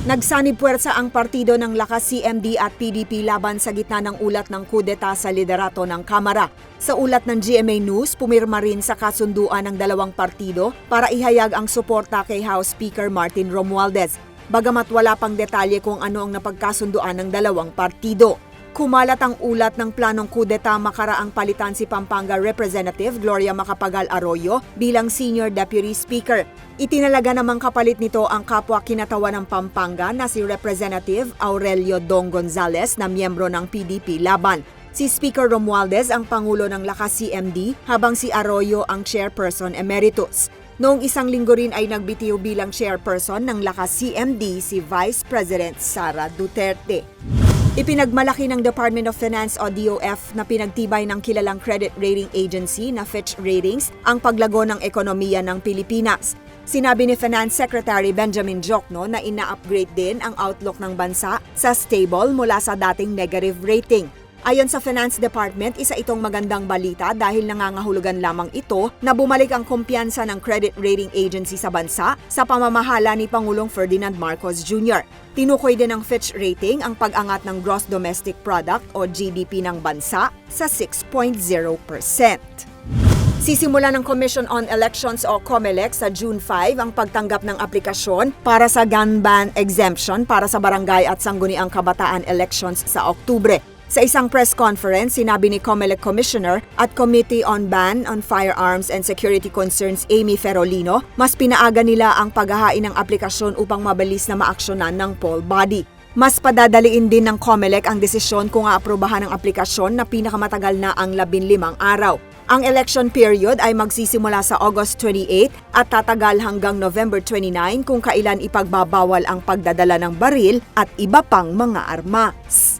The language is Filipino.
Nagsanib puwersa ang partido ng lakas CMD at PDP laban sa gitna ng ulat ng kudeta sa liderato ng Kamara. Sa ulat ng GMA News, pumirma rin sa kasunduan ng dalawang partido para ihayag ang suporta kay House Speaker Martin Romualdez. Bagamat wala pang detalye kung ano ang napagkasunduan ng dalawang partido. Kumalat ang ulat ng planong kudeta makaraang palitan si Pampanga Representative Gloria Macapagal Arroyo bilang Senior Deputy Speaker. Itinalaga namang kapalit nito ang kapwa kinatawa ng Pampanga na si Representative Aurelio Dong Gonzales na miyembro ng PDP Laban. Si Speaker Romualdez ang Pangulo ng Lakas CMD habang si Arroyo ang Chairperson Emeritus. Noong isang linggo rin ay nagbitiw bilang chairperson ng Lakas CMD si Vice President Sara Duterte. Ipinagmalaki ng Department of Finance o DOF na pinagtibay ng kilalang credit rating agency na Fitch Ratings ang paglago ng ekonomiya ng Pilipinas. Sinabi ni Finance Secretary Benjamin Jokno na ina-upgrade din ang outlook ng bansa sa stable mula sa dating negative rating. Ayon sa Finance Department, isa itong magandang balita dahil nangangahulugan lamang ito na bumalik ang kumpiyansa ng credit rating agency sa bansa sa pamamahala ni Pangulong Ferdinand Marcos Jr. Tinukoy din ng Fitch Rating ang pag-angat ng Gross Domestic Product o GDP ng bansa sa 6.0%. Sisimula ng Commission on Elections o COMELEC sa June 5 ang pagtanggap ng aplikasyon para sa gun ban exemption para sa barangay at sangguniang kabataan elections sa Oktubre. Sa isang press conference, sinabi ni COMELEC Commissioner at Committee on Ban on Firearms and Security Concerns Amy Ferolino, mas pinaaga nila ang paghahain ng aplikasyon upang mabilis na maaksyonan ng poll body. Mas padadaliin din ng COMELEC ang desisyon kung aaprubahan ang aplikasyon na pinakamatagal na ang 15 araw. Ang election period ay magsisimula sa August 28 at tatagal hanggang November 29 kung kailan ipagbabawal ang pagdadala ng baril at iba pang mga armas.